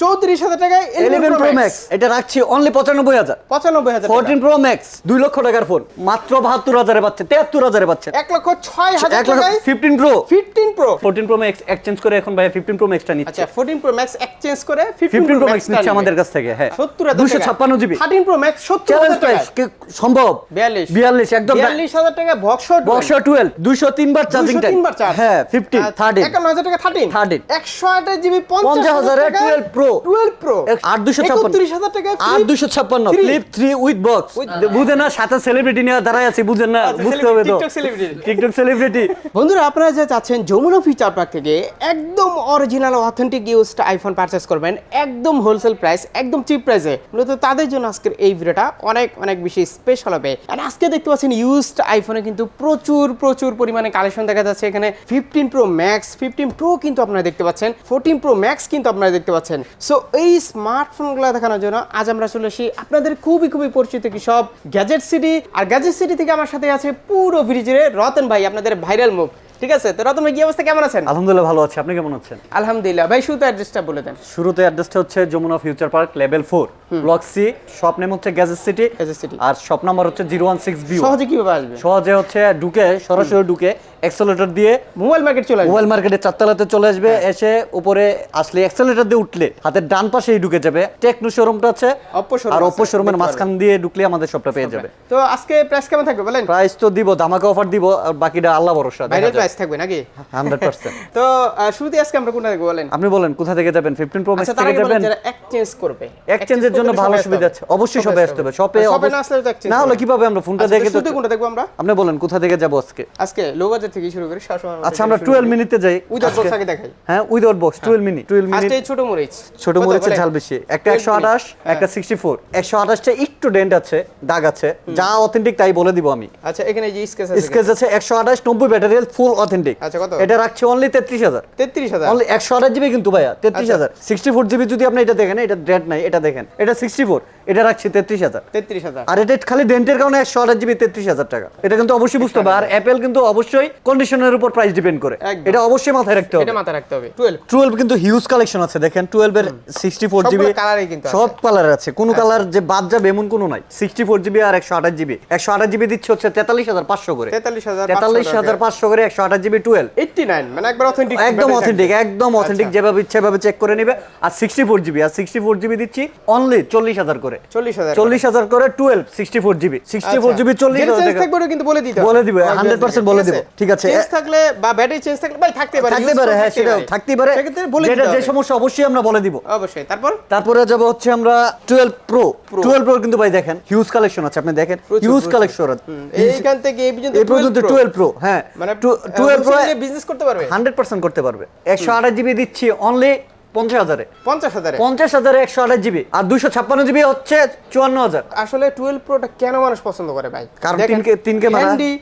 চৌত্রিশ হাজার টাকায় ইলেভেন প্রো ম্যাক্স এটা রাখছি অনলি পঁচানব্বই হাজার। পঁচানব্বই হাজার ফোরটিন প্রো ম্যাক্স দুই লক্ষ টাকার ফোন মাত্র বাহাত্তর হাজারে পাচ্ছে তেহাত্তর হাজারে পাচ্ছেন এক লক্ষ ছয় হাজার টাকায় fifteen pro fifteen pro fourteen pro max exchange করে এখন ভাই ফিফটিন প্রো ম্যাক্সটা নিচ্ছে। আচ্ছা ফোরটিন প্রো ম্যাক্স এক্সচেঞ্জ করে ফিফটিন প্রো ম্যাক্স নিচ্ছে আমাদের কাছ থেকে হ্যাঁ। সত্তর হাজার দুশো ছাপ্পান্ন জিবি থার্টিন প্রো ম্যাক্স সত্তর হাজার টাকা সম্ভব? বিয়াল্লিশ। বিয়াল্লিশ একদম বিয়াল্লিশ হাজার টাকা বক্স বর্ষা টুয়েলভ দুশো তিনবার চার্জিং টাইম তিনবার চার্জ হ্যাঁ ফিফটিন থার্টিন একান্ন হাজার টাকা থার্টিন 13 একশো আঠাশ জিবি পঞ্চাশ হাজারে হাজার 12 Pro। টুয়েলভ প্রো আট দুশো ছাপ্পান্ন। একত্রিশ টাকা আট দুশো ছাপ্পান্ন। Three। Flip three with box বুঝেন না সাথে সেলিব্রিটি নিয়ে দাঁড়ায় আছি বুঝেন না বুঝতে হবে তো। TikTok celebrity। টিকটক সেলিব্রিটি বন্ধুরা আপনারা যে চাচ্ছেন যমুনা ফিচার পার্ক থেকে একদম original authentic used iPhone purchase করবেন একদম হোলসেল প্রাইস একদম চিপ প্রাইসে মূলত তাদের জন্য আজকের এই ভিডিওটা অনেক অনেক বেশি স্পেশাল হবে। আর আজকে দেখতে পাচ্ছেন ইউজড আইফোনে কিন্তু প্রচুর প্রচুর পরিমাণে কালেকশন দেখা যাচ্ছে। এখানে fifteen pro max fifteen pro কিন্তু আপনারা দেখতে পাচ্ছেন ফোরটিন প্রো ম্যাক্স কিন্তু আপনারা দেখতে পাচ্ছেন। সো এই স্মার্টফোনগুলো দেখানোর জন্য আজ আমরা চলে আসি আপনাদের খুবই খুবই পরিচিত কি সব গ্যাজেট সিটি আর গ্যাজেট সিটি থেকে আমার সাথে আছে পুরো ভিডিজুড়ে রতন ভাই, আপনাদের ভাইরাল মুভ ঠিক আছে? তো রতন ভাই কি অবস্থা? কেমন আছেন? আলহামদুলিল্লাহ ভালো আছে। আপনি কেমন আছেন? আলহামদুলিল্লাহ। ভাই শুধু অ্যাড্রেসটা বলে দেন। শুরুতে অ্যাড্রেসটা হচ্ছে Jamuna future park level four block C. Shop name হচ্ছে গ্যাজেট সিটি। আর শপ নাম্বার হচ্ছে জিরো ওয়ান সিক্স বি সহজে কীভাবে আসবে? সহজে হচ্ছে ঢুকে সরাসরি ঢুকে এক্সেলেটর দিয়ে মোবাইল মার্কেট চলে মোবাইল মার্কেটের চারতলাতে চলে আসবে। হ্যাঁ। এসে উপরে আসলে এক্সেলেটর দিয়ে উঠলে হাতের ডান পাশেই ঢুকে যাবে। টেকনো শোরুমটা আছে। আর অপো শোরুমের মাঝখান দিয়ে ঢুকলে আমাদের সবটা পেয়ে যাবে। তো আজকে প্রাইস কেমন থাকবে বলেন? প্রাইস তো দিব ধামাকা অফার দিব আর বাকিটা আল্লাহ ভরসা প্রাইস থাকবে নাকি? Hundred percent. তো শুরুতে আজকে আমরা কোনটা দেখব বলেন? আপনি বলেন কোথা থেকে যাবেন? ফিফটিন প্রো ম্যাক্স থেকে যাবেন? যারা এক্সচেঞ্জ করবে। এক্সচেঞ্জের জন্য ভালো সুবিধা আছে। অবশ্যই সবে আসতে হবে। শপে শপে না আসলে তো exchange না হলে কীভাবে আমরা ফোনটা আচ্ছা, দেখে তো শুরুতে কোনটা দেখব আমরা? আপনি বলেন কোথা থেকে যাব আজকে? আজকে লো বাজেট থেকে শুরু করি সবসময় আচ্ছা আমরা টুয়েলভ মিনিটে যাই উইদাউট বক্স আগে দেখাই। হ্যাঁ without box twelve mini twelve mini আজকে ছোট মরিচ। ছোট কত মরিচের ঝাল বেশি। একটা 12 একশো আঠাশ হ্যাঁ। একটা সিক্সটি ফোর একশো আঠাশটা একটু ডেন্ট আছে দাগ আছে। যা অথেন্টিক তাই বলে দিব আমি। আচ্ছা এখানে যে স্কেচ আছে স্কেচ আছে একশো আঠাশ নব্বই ব্যাটারি ফুল অথেন্টিক আচ্ছা, কত? এটা রাখছে অনলি তেত্রিশ হাজার। তেত্রিশ হাজার? অনলি একশো আঠাশ জিবি কিন্তু ভাইয়া তেত্রিশ আচ্ছা। হাজার। সিক্সটি ফোর জিবি যদি আপনি এটা দেখেন এটা ডেট নাই এটা দেখেন। এটা সিক্সটি ফোর এটা রাখছি তেত্রিশ হাজার। তেত্রিশ হাজার। আর এটা খালি ডেন্টের কারণে একশো আঠাশ জিবি তেত্রিশ হাজার টাকা। এটা কিন্তু অবশ্যই বুঝতে হবে। আর অ্যাপেল কিন্তু অবশ্যই কন্ডিশনের উপর প্রাইস ডিপেন্ড করে। এটা অবশ্যই মাথায় রাখতে হবে। এটা মাথায় রাখতে হবে। টুয়েলভ টুয়েলভ কিন্তু হিউজ কালেকশন আছে দেখেন। টুয়েলভ এর সিক্সটি ফোর জিবি। সব কালার আছে। কোন কালার যে বাদ যাবে এমন কোনো নাই। সিক্সটি ফোর জিবি আর একশো আঠাশ জিবি একশো আঠাশ জিবি দিচ্ছে হচ্ছে তেতাল্লিশ হাজার পাঁচশো করে। তেতাল্লিশ হাজার তেতাল্লিশ হাজার পাঁচশো করে একশো আঠাশ জিবি টুয়েলভ এইটটি নাইন মানে একবার অথেন্টিক একদম অথেন্টিক একদম অথেন্টিক যেভাবে ইচ্ছে সেভাবে চেক করে নিবে। আর সিক্সটি ফোর জিবি আর সিক্সটি ফোর জিবি দিচ্ছি অনলি চল্লিশ হাজার করে। চল্লিশ হাজার চল্লিশ হাজার করে twelve sixty four GB sixty four GB চল্লিশ হাজার কিন্তু বলে দিতে বলে দিবে, আমার 100% বলে ঠিক ঠিক আছে। চেঞ্জ থাকলে বা ব্যাটারি চেঞ্জ থাকলে ভাই থাকতে পারে থাকতে পারে হ্যাঁ সেটা থাকতে পারে। যেটা যে সমস্যা অবশ্যই আমরা বলে দিব। অবশ্যই তারপর? তারপরে যাব হচ্ছে আমরা টুয়েলভ প্রো টুয়েলভ প্রো কিন্তু ভাই দেখেন হিউজ কালেকশন আছে আপনি দেখেন। হিউজ কালেকশন এইখান থেকে এই পর্যন্ত টুয়েলভ প্রো হ্যাঁ। মানে এর বিজনেস করতে পারবে? হান্ড্রেড পার্সেন্ট করতে পারবে। একশো আঠাশ জিবি দিচ্ছি অনলি পঞ্চাশ হাজারে। পঞ্চাশ হাজারে? পঞ্চাশ হাজারে একশো আঠাশ জিবি। আর দুশো ছাপ্পান্ন জিবি হচ্ছে চুয়ান্ন হাজার। আসলে টুয়েলভ প্রোটা কেন মানুষ পছন্দ করে ভাই? কারণ তিন কে- তিন হ্যান্ডি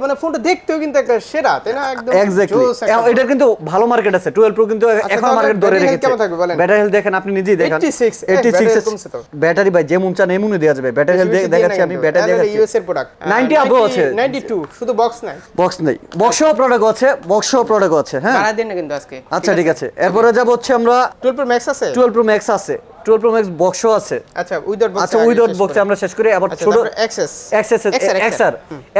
মানে ফোনটা দেখতেও কিন্তু একটা সেরা তাই না? একদম এক্স্যাক্টলি জোস কিন্তু ভালো মার্কেট আছে। টুয়েলভ প্রো কিন্তু এখন মার্কেট ধরে রেখেছে। কেমন থাকবে বলেন? ব্যাটারি হেলথ দেখেন আপনি নিজেই দেখেন। 86 86 কমছে তো। ব্যাটারি ভাই যেমন চান এমনই দেওয়া যাবে। ব্যাটারি হেলথ দেখাচ্ছি আমি ব্যাটারি দেখাচ্ছি। ইউএস এর প্রোডাক্ট 90 আবো আছে। 92 শুধু বক্স নাই? বক্স নেই। বক্স প্রোডাক্ট আছে বক্স প্রোডাক্ট আছে হ্যাঁ। বাড়া দেন কিন্তু আজকে। আচ্ছা ঠিক আছে। এরপরে যাব হচ্ছে আমরা 12 প্রো ম্যাক্স আছে? 12 প্রো ম্যাক্স আছে। 12 প্রো ম্যাক্স বক্সও আছে। আচ্ছা উইদাউট বক্স আচ্ছা উইদাউট বক্সে আমরা শেষ করি। আবার আচ্ছা ছোট XS XS XR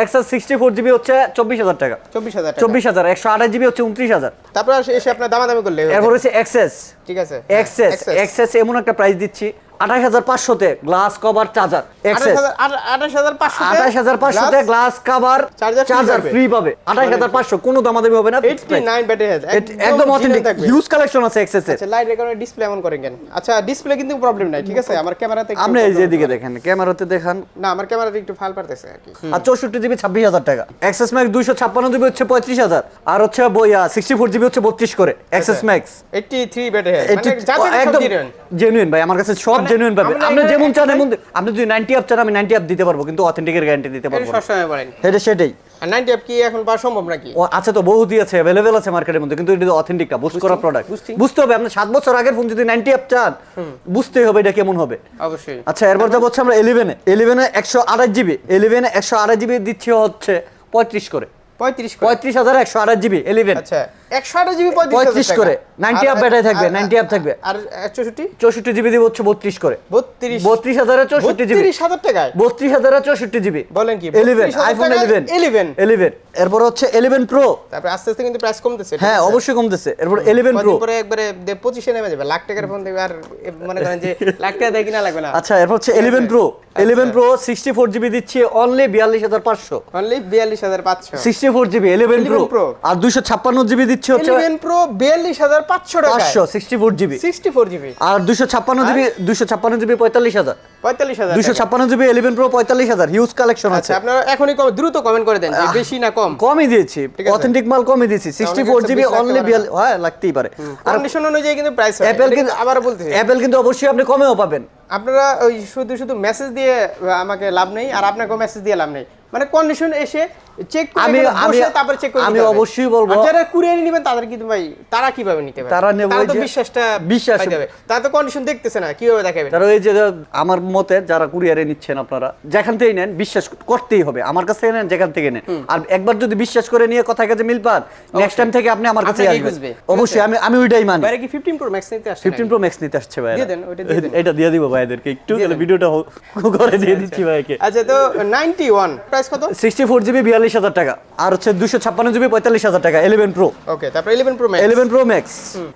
XR 64 GB হচ্ছে 24000 টাকা। 24000 টাকা। 24000 128 জিবি হচ্ছে 29000 তারপর এসে আপনার দামাদামি করলে এবার এরপর হচ্ছে এক্সএস ঠিক আছে। এক্সএস এক্সএস এমন একটা প্রাইস দিচ্ছি। আঠাশ হাজার পাঁচশোতে গ্লাস কভার চার্জার এক্সেস 28500 আঠাশ হাজার পাঁচশোতে গ্লাস কভার চার্জার ফ্রি পাবে। আঠাশ হাজার পাঁচশো কোনো দামাদামি হবে না fixed price। 89 battery health at- একদম অথেন্টিক হিউজ কালেকশন আছে এক্সেস লাইট রেকর্ডার ডিসপ্লে এমন করেন কেন? আচ্ছা ডিসপ্লে কিন্তু প্রবলেম নাই ঠিক আছে? আমার ক্যামেরাতে আপনি এই যেদিকে দেখেন ক্যামেরাতে দেখান। না আমার ক্যামেরাতে একটু ফাল পারতেছে আর কি। আর চৌষট্টি জিবি ছাব্বিশ হাজার টাকা। এক্সেস ম্যাক্স দুইশো ছাপ্পান্ন জিবি হচ্ছে পঁয়ত্রিশ হাজার। আর হচ্ছে বইয়া সিক্সটি ফোর জিবি হচ্ছে বত্রিশ করে এক্সেস ম্যাক্স 83 ব্যাটারি হেলথ মানে যাতে একদম জেনুইন ভাই আমার কাছে সব জেনুইন আমরা আপনি যেমন চান এমন আপনি যদি নাইনটি আপ চান আমি নাইনটি আপ দিতে পারব কিন্তু অথেন্টিকের গ্যারান্টি দিতে পারব না। সেটা সেটাই। আর 90 অ্যাপ কি এখন পাওয়া সম্ভব নাকি? ও আছে তো বহুতই আছে অ্যাভেলেবেল আছে মার্কেটের মধ্যে কিন্তু এটা অথেন্টিকটা বুস্ট করা প্রোডাক্ট বুঝতে হবে আপনি সাত বছর আগের ফোন যদি নাইনটি আপ চান বুঝতেই হবে এটা কেমন হবে। অবশ্যই। আচ্ছা এরপর যাব হচ্ছে আমরা ইলেভেনে ইলেভেনে একশো আঠাশ জিবি ইলেভেনে একশো আঠাশ জিবি দিচ্ছে হচ্ছে পঁয়ত্রিশ করে। 35 করে। পঁয়ত্রিশ হাজার একশো আঠাশ জিবি ইলেভেন আচ্ছা। একশো আঠাশ জিবি পঁয়ত্রিশ করে। 90 আপ ব্যাটারি থাকবে, 90 আপ থাকবে। আর চৌষট্টি? চৌষট্টি জিবি দিব হচ্ছে বত্রিশ করে। বত্রিশ। বত্রিশ হাজারে চৌষট্টি জিবি বত্রিশ হাজার টাকায়? বত্রিশ হাজারে চৌষট্টি জিবি বলেন কি? ইলেভেন আইফোন টাকায় ইলেভেন 11 ইলেভেন এরপর হচ্ছে ইলেভেন প্রো তারপরে আস্তে আস্তে কিন্তু প্রাইস কমতেছে হ্যাঁ অবশ্যই কমতেছে। এরপর ইলেভেন প্রো কদিন পরে একবারে দে- পঁচিশে নেমে যাবে লাখ টাকার ফোন দেবে আর মনে করেন যে লাখ টাকা দেয় কিনা লাগবে না। আচ্ছা এরপর হচ্ছে eleven pro eleven pro sixty four GB দিচ্ছি অনলি বিয়াল্লিশ হাজার পাঁচশো। অনলি বিয়াল্লিশ হাজার পাঁচশো। Sixty four GB eleven 11 pro আর দুইশো ছাপ্পান্ন জিবি দিচ্ছি হচ্ছে ইলেভেন প্রো বিয়াল্লিশ হাজার পাঁচশো টাকা পাঁচশো sixty four GB sixty four GB আর দুইশো ছাপ্পান্ন জিবি দুইশো ছাপ্পান্ন জিবি পঁয়তাল্লিশ হাজার। পঁয়তাল্লিশ হাজার দুইশো টাকা। ছাপ্পান্ন জিবি ইলেভেন প্রো পঁয়তাল্লিশ হাজার হিউজ কালেকশন আছে। আপনারা এখনই কম দ্রুত কমেন্ট করে দেন যে বেশি না কম। কমই দিয়েছি অথেন্টিক মাল কমই দিয়েছি। সিক্সটি ফোর জিবি অনলি হ্যাঁ লাগতেই পারে। আর কন্ডিশন অনুযায়ী কিন্তু প্রাইস অ্যাপেল কিন্তু আবার বলতেছি। অ্যাপেল কিন্তু অবশ্যই আপনি কমেও পাবেন। আপনারা ওই শুধু শুধু মেসেজ দিয়ে আমাকে লাভ নেই আর আপনাকেও মেসেজ দিয়ে লাভ নেই। মানে কন্ডিশন এসে চেক আমি- আমি- তারপরে চেক করে আমি অবশ্যই বলবো- যারা কুরিয়ার নেবেন তাদের কিন্তু ভাই তারা কীভাবে নিতে পারে? তারা নেবে ওই তো বিশ্বাসটা বিশ্বাস- হবে। তারা তো কন্ডিশন দেখতেছে না কীভাবে দেখাবেন? তারা ওই যে আমার মতে যারা কুরিয়ারে নিচ্ছেন আপনারা যেখান থেকে নেন বিশ্বাস করতেই হবে। আমার কাছ থেকে নেন যেখান থেকে নেন। আর একবার যদি বিশ্বাস করে নিয়ে কথায় কাছে মিল পান নেক্সট টাইম থেকে আপনি আমার কাছে আসবেন। অবশ্যই আমি আমি ওইটাই মানি। বাইরে কি 15 প্রো ম্যাক্স নিতে আসছে ফিফটিন প্রো ম্যাক্স নিতে আসছে ভাই দিয়ে দেন, ওইটা দিয়ে দেন। এটা দিয়ে দিব ভাইদেরকে। একটু ভিডিওটা হোক- করে দিয়ে দিচ্ছি ভাইকে। আচ্ছা তো 91 প্রাইস কত? সিক্সটি ফোর জিবি বিয়াল্লিশ হাজার টাকা। আর হচ্ছে দুশো ছাপ্পান্ন জিবি পঁয়তাল্লিশ হাজার টাকা ইলেভেন প্রো ওকে তারপর 11 pro max eleven pro max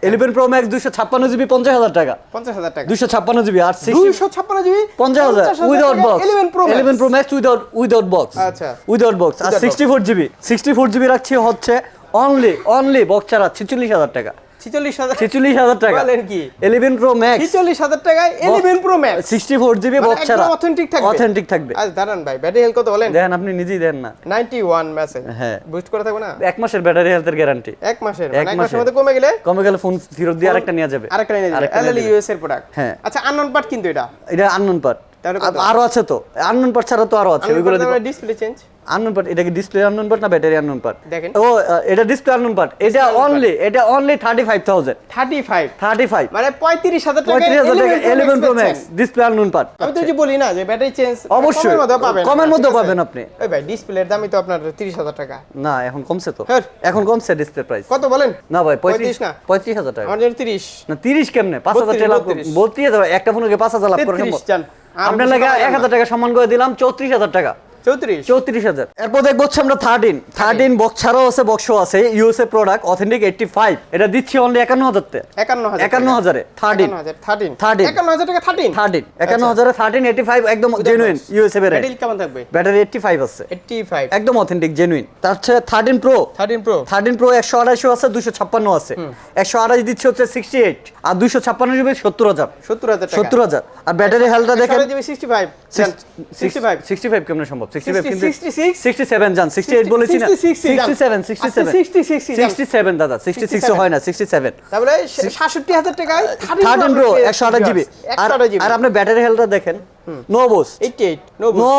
eleven pro max দুশো ছাপ্পান্ন জিবি পঞ্চাশ হাজার টাকা। 50000 টাকা। দুশো ছাপ্পান্ন জিবি আর সিক্সটি 256 জিবি পঞ্চাশ হাজার। Without box 11 pro eleven pro max without without box আচ্ছা। উইদাউট বক্স আর Without box। Sixty four GB sixty four GB রাখছি হচ্ছে অনলি অনলি বক্স ছাড়া ছিচল্লিশ হাজার ছেচল্লিশ হাজার টাকা। কি? ইলেভেন প্রো ম্যাক্স 46000 টাকায় 11 pro max sixty four GB box ছাড়া। অথেন্টিক থাকবে। অথেন্টিক থাকবে। আজ দাঁড়ান ভাই ব্যাটারি হেলথ কত বলেন? দেখেন আপনি নিজেই দেন না। 91 ম্যাসে হ্যাঁ। বুস্ট করে থাকবে না? এক মাসের ব্যাটারি হেলথের গ্যারান্টি এক মাসের এক মানে মাসের। মধ্যে কমে গেলে কমে গেলে ফোন ফেরত দিয়ে আরেকটা নিয়ে যাবে। আরেকটা নিয়ে যাবে। এলএল ইউএস এর প্রোডাক্ট হ্যাঁ। আচ্ছা আননোন পার্ট কিন্তু এটা? এটা আননোন পার্ট আরও আছে তো। আননোন পার্ট ছাড়া তো আরও আছে। ওইগুলো দিব ডিসপ্লে চেঞ্জ আননোন পার্ট এটা কি ডিসপ্লে আননোন পার্ট না ব্যাটারি আননোন পার্ট দেখেন। ও এটা ডিসপ্লে আননোন পার্ট এটা অনলি এটা অনলি থার্টি ফাইভ থাউজেন্ড 35 মানে 35000 টাকা পঁয়ত্রিশ হাজার টাকা eleven pro max display unknown part আমি তো যে বলি না যে ব্যাটারি চেঞ্জ অবশ্যই। মধ্যে পাবেন। কমের আছে? পাবেন আপনি। ওই ভাই ডিসপ্লের দামই তো আপনার 30000 টাকা। না এখন কমছে তো। এখন কমছে ডিসপ্লে প্রাইস কত বলেন? না ভাই পঁয়ত্রিশ 35 না। পঁয়ত্রিশ হাজার টাকা। আমার 30 না তিরিশ কেমনে? পাঁচ হাজার টাকা লাভ 32 একটা ফোনকে পাঁচ হাজার লাভ করে 33 সম্ভব। আপনার লাগে পাবেন এক না। হাজার টাকা সম্মান করে দিলাম চৌত্রিশ হাজার টাকা। 34 চৌত্রিশ হাজার। এরপর দেখব হচ্ছে আমরা থার্টিন থার্টিন বক্স ছাড়াও আছে বক্সও আছে USA product authentic eighty five এটা দিচ্ছি অনলি একান্ন হাজার টাকা। 51000 একান্ন হাজারে থার্টিন 13 13 51000 টাকা 13 থার্টিন একান্ন হাজারে থার্টিন ফাইভ একদম জেনুইন ইউএসএ ব্যাটারি ব্যাটারি কেমন থাকবে? ব্যাটারি এইটটি ফাইভ আছে। 85 একদম অথেন্টিক জেনুইন তার হচ্ছে thirteen pro 13 pro thirteen pro একশো আড়াইশো আছে দুশো ছাপ্পান্ন আছে। একশো আড়াইশ দিচ্ছে হচ্ছে সিক্সটি এইট আর দুশো ছাপ্পান্ন জিবি সত্তর হাজার। 70000 টাকা। সত্তর হাজার। আর ব্যাটারি হেলটা দেখেন জিবি 65 65 সিক্সটি ফাইভ কেমন সম্ভব? সিক্সটি ফাইভ 60, কিন্তু 66 সিক্সটি সেভেন যান সিক্সটি এইট বলেছি না। 60, 60 যান। সিক্সটি সেভেন সিক্সটি আচ্ছা, সেভেন 60, 60 যান। সিক্সটি সেভেন দাদা সিক্সটি সিক্স হয় না সিক্সটি সেভেন তারপরে 67000 টাকায় থার্টিন প্রো একশো আঠাশ জিবি আর 128 জিবি আর আপনি ব্যাটারি হেলটা দেখেন। নো 88 নো নো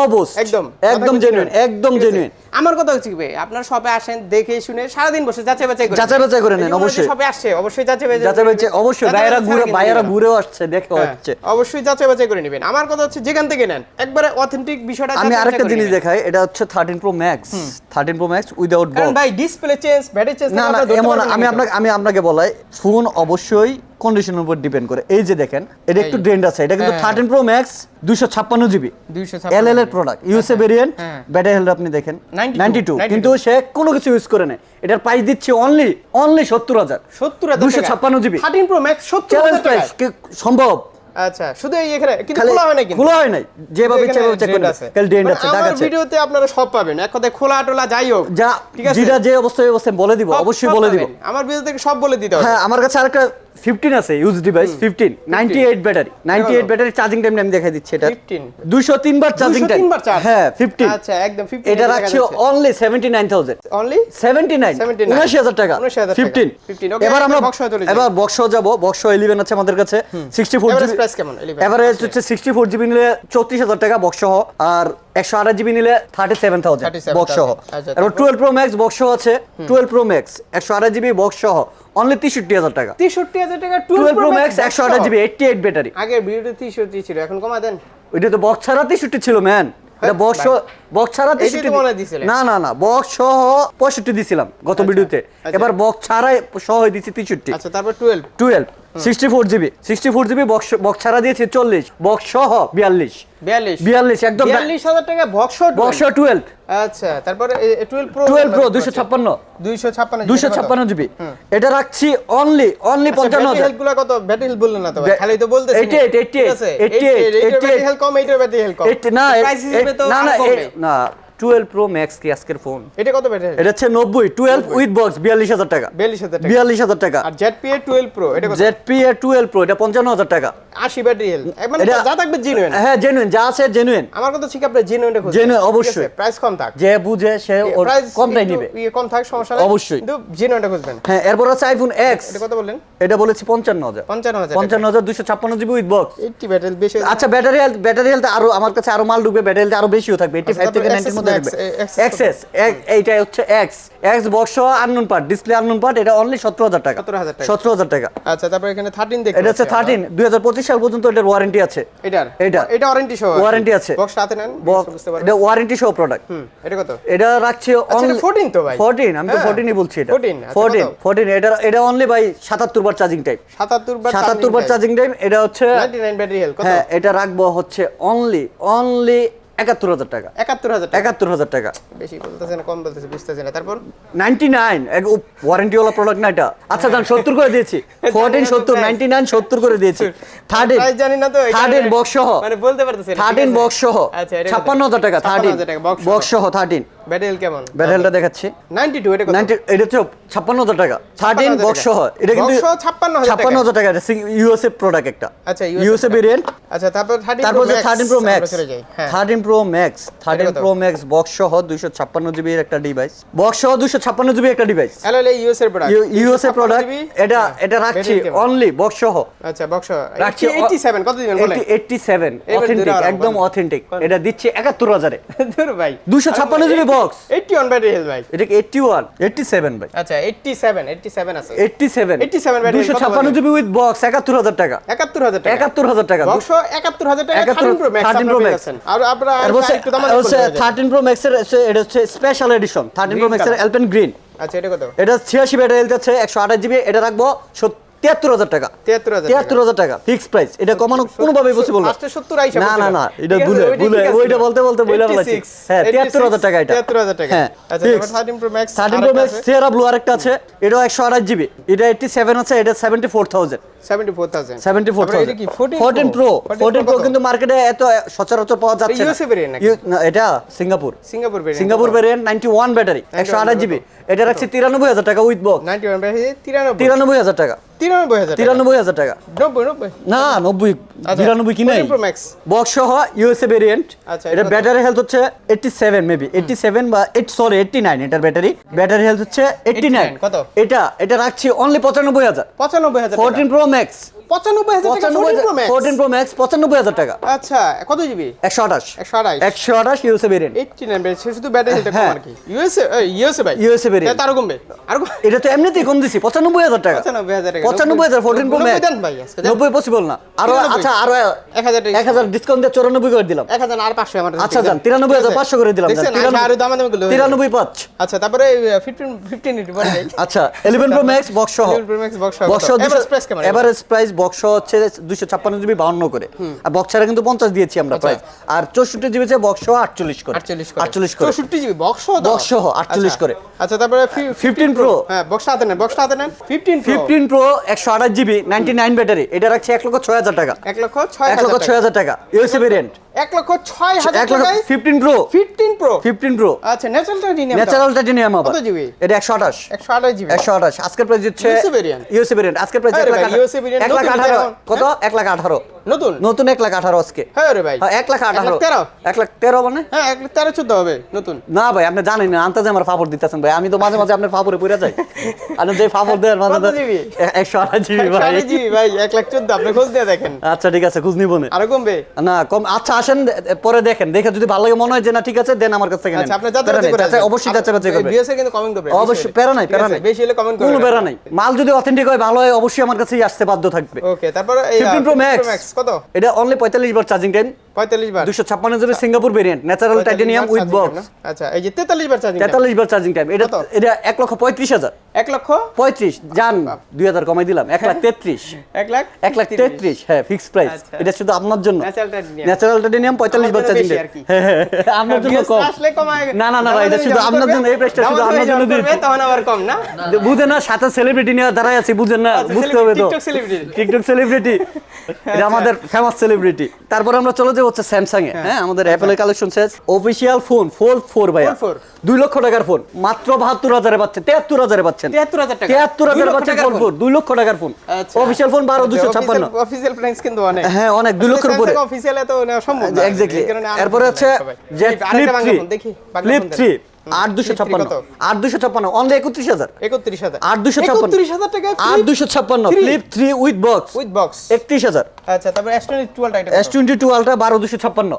একদম। একদম জেনুইন একদম জেনুইন আমার কথা হচ্ছে ভাই, আপনার শপে আসেন দেখে শুনে সারাদিন বসে যাচাই বাছাই করে যাচাই বাছাই করে নেন, অবশ্যই। শপে আসছে অবশ্যই যাচাই বাছাই যাচাই বাছাই অবশ্যই ভাইয়েরা ঘুরে ভাইয়েরা ঘুরেও আসছে দেখে হ্যাঁ, অবশ্যই যাচাই বাছাই করে নেবেন। আমার কথা হচ্ছে যেখান থেকে নেন একবারে অথেন্টিক বিষয়টা আমি আরেকটা জিনিস দেখাই এটা হচ্ছে thirteen pro max thirteen pro max without কারণ বক্স ভাই ডিসপ্লে চেঞ্জ ব্যাটারি চেঞ্জ না না এমন আমি আপনাকে আমি আপনাকে বলাই ফোন অবশ্যই কন্ডিশনের উপর ডিপেন্ড করে। এই যে দেখেন এটা একটু। ড্রেন্ড আছে। এটা কিন্তু। থার্টিন প্রো ম্যাক্স দুইশো ছাপ্পান্ন জিবি। 256 এল এল এর product USA variant. Battery health আপনি দেখেন। 92, নাইনটি টু কিন্তু সে কোনো কিছু ইউজ করে নেই। এটার প্রাইস দিচ্ছে অনলি অনলি সত্তর হাজার। 70000 দুশো ছাপ্পান্ন জিবি। 13 প্রো ম্যাক্স 70000 চ্যালেঞ্জ টাকা প্রাইস সম্ভব? আচ্ছা শুধু এই এখানে কিন্তু খোলা হয় না কিন্তু। খোলা হয় নাই। যেভাবে চেক আছে। মানে আছে দাগ আমার আছে। ভিডিওতে আপনারা সব পাবেন। এক কথায় খোলা টোলা যাই হোক যা ঠিক আছে? যেটা যে অবস্থায় অবস্থায় বলে দিব অবশ্যই বলে দিব। আমার ভিডিও থেকে সব বলে দিতে হবে। হ্যাঁ আমার কাছে আরেকটা ফিফটিন আছে use device fifteen ninety eight battery ninety eight battery charging time আমি দেখাই দিচ্ছি এটা। 15 দুইশো তিনবার চার্জিং টাইম হ্যাঁ ফিফটিন আচ্ছা একদম 15 এটা রাখছি only seventy nine thousand only seventy nine 79 উনাশি হাজার টাকা। ফিফটিন এবার আমরা এবার চলে এবার বক্স যাব। বক্স ইলেভেন আছে আমাদের কাছে। সিক্সটি ফোর জিবি price কেমন? 11? এভারেজ হচ্ছে সিক্সটি ফোর জিবি নিলে চৌত্রিশ হাজার টাকা বক্স সহ আর একশো আঠাশ জিবি নিলে থার্টি সেভেন থাউজেন্ড বক্স সহ এবার টুয়েলভ প্রো ম্যাক্স বক্স আছে। টুয়েলভ প্রো ম্যাক্স একশো আঠাশ জিবি বক্স সহ। অনলি তেষট্টি হাজার টাকা। 63000 টাকা টুয়েলভ প্রো ম্যাক্স একশো আঠাশ জিবি এইটটি এইট ব্যাটারি আগে ভিডিওতে 63 ছিল এখন কমা দেন। ওইটা তো বক্স ছাড়া তেষট্টি ছিল ম্যান এটা বক্স বক্স ছাড়া 63 হয়। না না না বক্স সহ 65 দিছিলাম গত ভিডিওতে আচ্ছা। এবার বক্স ছাড়াই সহ দিছি 63 আচ্ছা তারপর twelve twelve sixty four GB sixty four GB box box ছাড়া দিয়েছি চল্লিশ বক্স সহ বিয়াল্লিশ। বিয়াল্লিশ। বিয়াল্লিশ একদম বিয়াল্লিশ হাজার টাকা বক্স বক্স টুয়েলভ আচ্ছা তারপরে টুয়েলভ প্রো টুয়েলভ প্রো দুশো ছাপ্পান্ন। দুইশো ছাপ্পান্ন দুশো ছাপ্পান্ন জিবি। এটা রাখছি অনলি অনলি পঞ্চান্ন হাজার। হেলথ কত? ব্যাটারি হেলথ বললেন না তো খালি তো বলতেছেন 88, 88, 88, ব্যাটারি হেলথ কম এইটার ব্যাটারি হেলথ কম। এইট- না প্রাইস এ- হিসেবে তো না আর না কম এ- নেই। না টুয়েলভ প্রো ম্যাক্স কি আজকের ফোন এটা কত ব্যাটারি? এটা হচ্ছে নব্বই টুয়েলভ উইথ বক্স বিয়াল্লিশ হাজার টাকা। বিয়াল্লিশ হাজার টাকা। বিয়াল্লিশ হাজার টাকা। আর Z P A twelve pro এটা কত? Z P A twelve pro এটা পঞ্চান্ন হাজার টাকা। আশি ব্যাটারি মানে যা থাকবে জিনুইন হ্যাঁ জেনুইন যা আছে জেনুইন আমার কথা ঠিক আপনি জিনুইনটা খুঁজছেন Genuine, অবশ্যই। প্রাইস কম থাক। যে বুঝে সে ওর প্রাইস কমটাই নিবে। ইয়ে কম থাক সমস্যা নাই। অবশ্যই। কিন্তু জিনুইনটা খুঁজবেন। হ্যাঁ এরপর আছে আইফোন এক্স এটা কত বললেন? এটা বলেছি পঞ্চান্ন হাজার। পঞ্চান্ন হাজার পঞ্চান্ন হাজার দুশো ছাপ্পান্ন GB with box eighty battery বেশি আচ্ছা ব্যাটারি হেলথ ব্যাটারি হেলথ আরও আমার কাছে আরও মাল ঢুকবে ব্যাটারি হেলথ আরও বেশিও থাকবে। এইটি ফাইভ আচ্ছা, থেকে নাইনটির মধ্যে Access থাকবে Max, এ- Access এক্সেস এইটা হচ্ছে X X box unknown part display unknown part এটা অনলি সতেরো হাজার টাকা। 17,000 টাকা। আচ্ছা তারপর এখানে থার্টিন দেখতে এটা হচ্ছে পাচ্ছি থার্টিন দুই হাজার পঁচিশ সাল পর্যন্ত এটার ওয়ারেন্টি আছে। এটার? এটা। এটা ওয়ারেন্টি সহ Warranty আছে। বক্স হাতে নেন এটা ওয়ারেন্টি সহ প্রোডাক্ট হুম এটা কত? এটা রাখছি আচ্ছা, এটা 14 তো ভাই। 14 আমি তো হ্যাঁ। 14ই বলছি এটা। 14, আচ্ছা, 14 14 এটা এটা অনলি ভাই 77 বার চার্জিং টাইম 77 বার 77 বার চার্জিং টাইম এটা হচ্ছে 99 ব্যাটারি হেলথ কত? হ্যাঁ এটা রাখব হচ্ছে অনলি অনলি 71000 টাকা। 71000 টাকা? 71000 টাকা। বেশি বলতেছেন কম বলতেছে বুঝতেছে না। তারপর? 99 এক ওয়ারেন্টি ওলা প্রোডাক্ট না এটা। আচ্ছা জান 70 করে দিয়েছি। 14 70 99 70 করে দিয়েছি। থার্ড এন জানি না তো থার্ড এন বক্স সহ। মানে বলতে পারতেছে থার্ড এন বক্স সহ। আচ্ছা এটা 56000 টাকা থার্ড এন বক্স সহ। 13 ব্যাটারি হেলথ কেমন? ব্যাটারিটা দেখাচ্ছি। 92 এটা কত? 90 এটা হচ্ছে 56000 টাকা। 13 বক্স সহ এটা কিন্তু 56000 টাকা। 56000 টাকা এটা ইউএসএ প্রোডাক্ট একটা। আচ্ছা, ইউএসএ ভেরিয়েন্ট আচ্ছা তারপর 13 তারপর 13 প্রো ম্যাক্স চলে যাই। হ্যাঁ। 13 pro max 13 pro max box সহ 256 জিবি এর একটা ডিভাইস বক্স সহ 256 জিবি একটা ডিভাইস এলএল ইউএস এর প্রোডাক্ট ইউএসএ প্রোডাক্ট এটা এটা রাখছি অনলি বক্স সহ। আচ্ছা বক্স রাখছি 87 কত দিবেন বলেন? 87 অথেন্টিক একদম অথেন্টিক এটা দিচ্ছে 71000 এ ধুর ভাই। 256 জিবি বক্স 81 ব্যাটারি হেলথ ভাই। এটা কি 81 87 ভাই। আচ্ছা 87 87 আছে। 87 87 ব্যাটারি 256 জিবি উইথ বক্স 71000 টাকা। 71000 টাকা। 71000 টাকা। বক্স 71000 টাকা 71 13 প্রো ম্যাক্স 13 Pro Max। আর আপনারা একটু দাম হচ্ছে 13 প্রো ম্যাক্স এটা হচ্ছে স্পেশাল এডিশন 13 প্রো ম্যাক্স এর color। গ্রিন আচ্ছা এটা কত? এটা 86 ব্যাটারি হেলথ আছে 128 জিবি এটা রাখব 73000 টাকা। 73000 73000 টাকা। ফিক্স প্রাইস এটা কমানো কোনোভাবেই পসিবল না। লাস্টে 70 আইসা না না না এটা ভুলে ভুলে ওইটা বলতে বলতে ফেলেছি 86, হ্যাঁ 73000 টাকা এটা। 73000 টাকা। হ্যাঁ আচ্ছা 13 pro max 13 pro max Sierra blue আরেকটা আছে। এটাও 128 জিবি। এটা 87 আছে এটা 74000 74000 74 তারপরে এটা কি 14 14 প্রো 14 প্রো কিন্তু মার্কেটে এত সচরাচর পাওয়া যাচ্ছে না। এটা Singapore Singapore Singapore variant 91 battery 128 GB. এটা রাখছি 93000 টাকা উইথ বক্স 91 ব্যাটারি 93 93000 টাকা। 93000 93000 টাকা। 90 90 না 90 আচ্ছা, 92 কি নাই? 14 Pro Max বক্স সহ ইউএসএ ভেরিয়েন্ট আচ্ছা, এটা? ব্যাটারি হেলথ হচ্ছে 87 মেবি 87 বা এইট সরি 89 এটার ব্যাটারি ব্যাটারি হেলথ হচ্ছে 89 কত? এটা এটা রাখছি অনলি 95000 95000 14 প্রো ম্যাক্স 95000 টাকা 14 Pro Max? 14 প্রো ম্যাক্স 95000 টাকা। আচ্ছা কত জিবি 128 128 128 ইউএসএ ভেরিয়েন্ট 89 ব্যাটারি সে শুধু ব্যাটারি হ্যাঁ। আর কি। ইউএসএ ইউএসএ ভাই। USA variant। তার কমবে। আর এটা তো এমনিতেই কম দিছি 95000 টাকা। 95000 টাকা। 95000 14 প্রো ম্যাক্স দেন ভাই আজকে দেন। 90 পসিবল না। আরও আচ্ছা আরও 1000 টাকা। 1000 ডিসকাউন্ট দিয়ে 94 করে দিলাম। 1000 আর 500 আমার আচ্ছা যান 93500 করে দিলাম 93 পাঁচ। আচ্ছা তারপরে 15 15 নিতে আচ্ছা 11 প্রো ম্যাক্স বক্স সহ। 11 Pro সহ। বক্স কেমন? এভারেজ প্রাইস বক্স হচ্ছে 256 জিবি 52 করে। আর বক্স ছাড়া কিন্তু 50 দিয়েছি আমরা আচ্ছা। প্রাইস আর 64 জিবি ছে বক্স 48 করে। 48 করে। 48 করে। 64 জিবি বক্স Box সহ 48 করে। আচ্ছা তারপরে 15 Pro হ্যাঁ বক্স হাতে নেন বক্স হাতে নেন। 15 Pro 15 প্রো 128 জিবি 99 ব্যাটারি এটা রাখছি 1 লক্ষ 6000 টাকা। 1 লক্ষ 1 লক্ষ 6000 টাকা। 6000 টাকা ইউএসএ ভেরিয়েন্ট 1 লক্ষ 6000 1 লক্ষ টাকায় 15 প্রো 15 Pro 15 প্রো আচ্ছা ন্যাচারাল টাইটেনিয়াম ন্যাচারাল টাইটেনিয়াম আবার। কত জিবি? এটা 128 128 জিবি। 128 আজকের প্রাইস হচ্ছে USA variant? ইউএসএ ভেরিয়েন্ট আজকের প্রাইস 1 লাখ ভাই, USA variant 1 লাখ আঠারো। 18 কত? 1 লাখ 18 নতুন? নতুন 1 লাখ 18 আজকে। হ্যাঁ রে ভাই। হ্যাঁ 1 লাখ 18 এক লাখ তেরো? 1 লাখ 13 মানে? হ্যাঁ 1 লাখ 13 14 হবে নতুন। না ভাই আপনি জানেন না আন্তাজে আমার ফাপড় দিতেছেন ভাই। আমি তো মাঝে মাঝে আপনার ফাপড়ে পড়ে যাই। আপনি যে ফাপড় দেন মাঝে কত জিবি? 128 জিবি ভাই। 128 জিবি ভাই 1 লাখ 14 আপনি খোঁজ দিয়ে দেখেন। আচ্ছা ঠিক আছে খুঁজ নিবনে আরও কমবে? না কম আচ্ছা আসেন পরে দেখেন। দেখে যদি ভালো লাগে মনে হয় যে না ঠিক আছে দেন আমার কাছ থেকে আচ্ছা আপনি যাচাই করে যাচাই- অবশ্যই যাচাই বাছাই বিএসএ কিন্তু কমেন্ট করবে অবশ্যই প্যারা নাই প্যারা নাই। বেশি হলে কমেন্ট করবে কোনো প্যারা নাই। মাল যদি অথেন্টিক হয় ভালো হয় অবশ্যই আমার কাছেই আসতে বাধ্য থাকবে। ওকে তারপর এই 15 Pro Max। কত? এটা অনলি পঁয়তাল্লিশ বার চার্জিং টাইম 45 বার। দুশো ছাপ্পান্ন GB Singapore variant natural 45 with box না? আচ্ছা এই যে 43 বার চার্জিং তেতাল্লিশ বার চার্জিং টাইম এটা এটা এক লক্ষ পঁয়ত্রিশ হাজার। 1 লক্ষ? পঁয়ত্রিশ জান দুই হাজার কমাই দিলাম এক লাখ তেত্রিশ। 1 লাখ এক লাখ তেত্রিশ হ্যাঁ ফিক্স প্রাইস আচ্ছা। এটা শুধু আপনার জন্য। ন্যাচারাল টাইটেনিয়াম ন্যাচারাল টাইটেনিয়াম পঁয়তাল্লিশ বার চার্জিং জন্য টাইম বেশি আর কি। আপনার জন্য কম। আসলে কমায় না না না এটা শুধু আপনার জন্য এই প্রাইসটা শুধু আপনার জন্য দিয়েছি তখন আবার কম না? বুঝেন না সাথে সেলিব্রিটি নিয়ে দাঁড়ায় আছি বুঝেন না আচ্ছা, বুঝতে হবে তো। টিকটক সেলিব্রিটি এটা আমাদের ফেমাস সেলিব্রিটি তারপর আমরা চলে যাব হচ্ছে স্যামসাং এ হ্যাঁ? আমাদের অ্যাপেলের কালেকশন শেষ অফিসিয়াল ফোন ফোল্ড ফোর ভাই। দুই লক্ষ টাকার ফোন মাত্র বাহাত্তর হাজারে পাচ্ছেন তেহাত্তর হাজারে পাচ্ছেন। 73000 টাকা। তেহাত্তর হাজারে দুই লক্ষ পাচ্ছেন ফোন ফোর দুই লক্ষ টাকার ফোন। অফিসিয়াল ফোন বারো দুশো ছাপ্পান্ন। অফিসিয়াল প্রাইস কিন্তু অনেক। হ্যাঁ অনেক দুই লক্ষের উপরে। অফিসিয়াল এত সম্ভব এক্স্যাক্টলি এরপরে হচ্ছে যে ফ্লিপ থ্রি ফ্লিপ থ্রি আট দুশো Flip ছাপ্পান্ন আট দুশো ছাপ্পান্ন অনলি একত্রিশ হাজার। 31000 আট দুশো ছাপ্পান্ন। 31000 টাকা আট দুশো ছাপ্পান্ন flip three with box with box একত্রিশ হাজার। আচ্ছা তারপর S22 টা এটা এস টোয়েন্টি টু বারো দুশো ছাপ্পান্ন।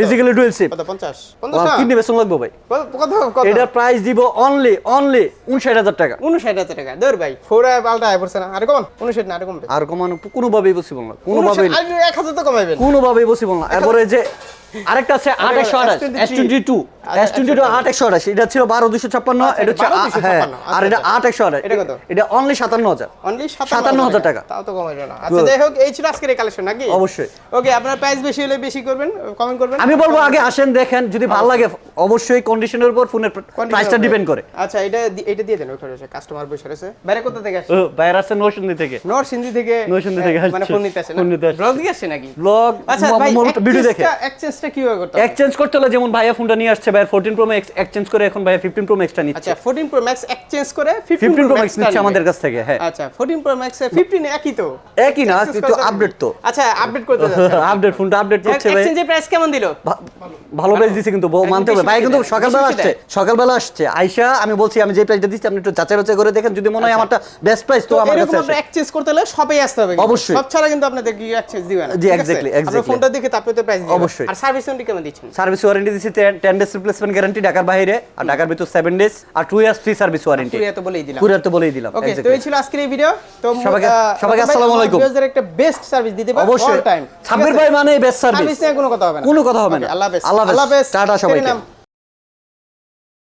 ফিজিক্যালি ডুয়েল সিপ কত 50 50 টাকা কিডনি বেসন লাগবে ভাই। কত কত কত? এটার প্রাইস দিব অনলি অনলি উনষাট হাজার টাকা। 59000 টাকা। দৌড় ভাই ফোর আই পাল্টা আই পড়ছে না। আরে কমান? 59 না আরে কমবে? আর কমানো কোনোভাবেই পসিবল না। কোনোভাবেই না। আর 1000 তো কমাইবেন। কোনোভাবেই পসিবল না। এরপরে যে আরেকটা আছে আট একশো আঠাশ S twenty two S twenty two আট একশো আঠাশ এটা ছিল বারো দুশো ছাপ্পান্ন আচ্ছা, এটা হচ্ছে হ্যাঁ আর এটা আচ্ছা, আট একশো আঠাশ। এটা অনলি সাতান্ন হাজার। অনলি 57,000 টাকা। তাও তো কমাইলো না। আচ্ছা যাই হোক এই ছিল আজকের এই কালেকশন নাকি? অবশ্যই। ওকে আপনার প্রাইস বেশি হলে বেশি করবেন কমেন্ট করবেন। আমি বলব আগে আসেন দেখেন যদি ভালো লাগে অবশ্যই কন্ডিশনের উপর ফোনের প্রাইসটা ডিপেন্ড করে। আচ্ছা এটা এটা দিয়ে দেন ওখানে কাস্টমার বসে রয়েছে। বাইরে কোথা থেকে আসছে বাইরে আসছে থেকে। থেকে? নরসিংদী থেকে হ্যাঁ, মানে ফোন নিতে আসে না। ব্লগ দিয়ে নাকি? ব্লগ আচ্ছা ভিডিও দেখে। এক্সচেঞ্জটা কীভাবে করতে হবে? এক্সচেঞ্জ করতে হলে যেমন ভাইয়া ফোনটা নিয়ে আসছে ভাইয়া ফোরটিন প্রো ম্যাক্স এক্সচেঞ্জ করে এখন ভাইয়া ফিফটিন প্রো ম্যাক্সটা নিচ্ছে। আচ্ছা 14 প্রো ম্যাক্স এক্সচেঞ্জ করে 15 প্রো ম্যাক্স নিচ্ছে আমাদের কাছ থেকে হ্যাঁ। আচ্ছা 14 প্রো ম্যাক্স 15 একই তো? একই না কিন্তু আপডেট তো। আচ্ছা আপডেট করতে যাচ্ছে। আপডেট ফোনটা আপডেট করছে ভাই। এক্সচেঞ্জের প্রাইস কেমন দিল? ভালো প্রাইস দিছে কিন্তু মানতে হবে। ভাই কিন্তু সকালবেলা আসছে সকালবেলা আসছে। আইসা আমি বলছি আমি যে প্রাইসটা দিচ্ছি আপনি একটু যাচাই বাছাই করে দেখেন যদি মনে হয় আমারটা বেস্ট প্রাইস তো আমার কাছে আমরা এক্সচেঞ্জ করতে হলে সবাই আসতে হবে অবশ্যই। সব ছাড়া কিন্তু আপনাদের কি এক্সচেঞ্জ দিবে না জি, আছে? আপনার exactly. ফোনটা দেখে তারপরে তো প্রাইস দিবেন। অবশ্যই। আর সার্ভিস ওয়ারেন্টি কেমন দিচ্ছেন? সার্ভিস ওয়ারেন্টি দিচ্ছি ডেজ রিপ্লেসমেন্ট গ্যারান্টি ঢাকার বাইরে আর ঢাকার ভিতর সেভেন ডেজ আর ইয়ার্স ফ্রি সার্ভিস ওয়ারেন্টি কুরিয়া তো বলেই দিলাম। কুরিয়ার তো বলেই দিলাম ওকে তো এই ছিল আজকের এই ভিডিও তো সবাইকে- সবাইকে আসসালামু আলাইকুম। একটা বেস্ট সার্ভিস দিতে পারব অল টাইম সাব্বির ভাই মানে বেস্ট সার্ভিস সার্ভিস নিয়ে কোনো কথা হবে না। কোনো কথা হবে না। আল্লাহ হাফেজ। আল্লাহ হাফেজ। টাটা সবাইকে।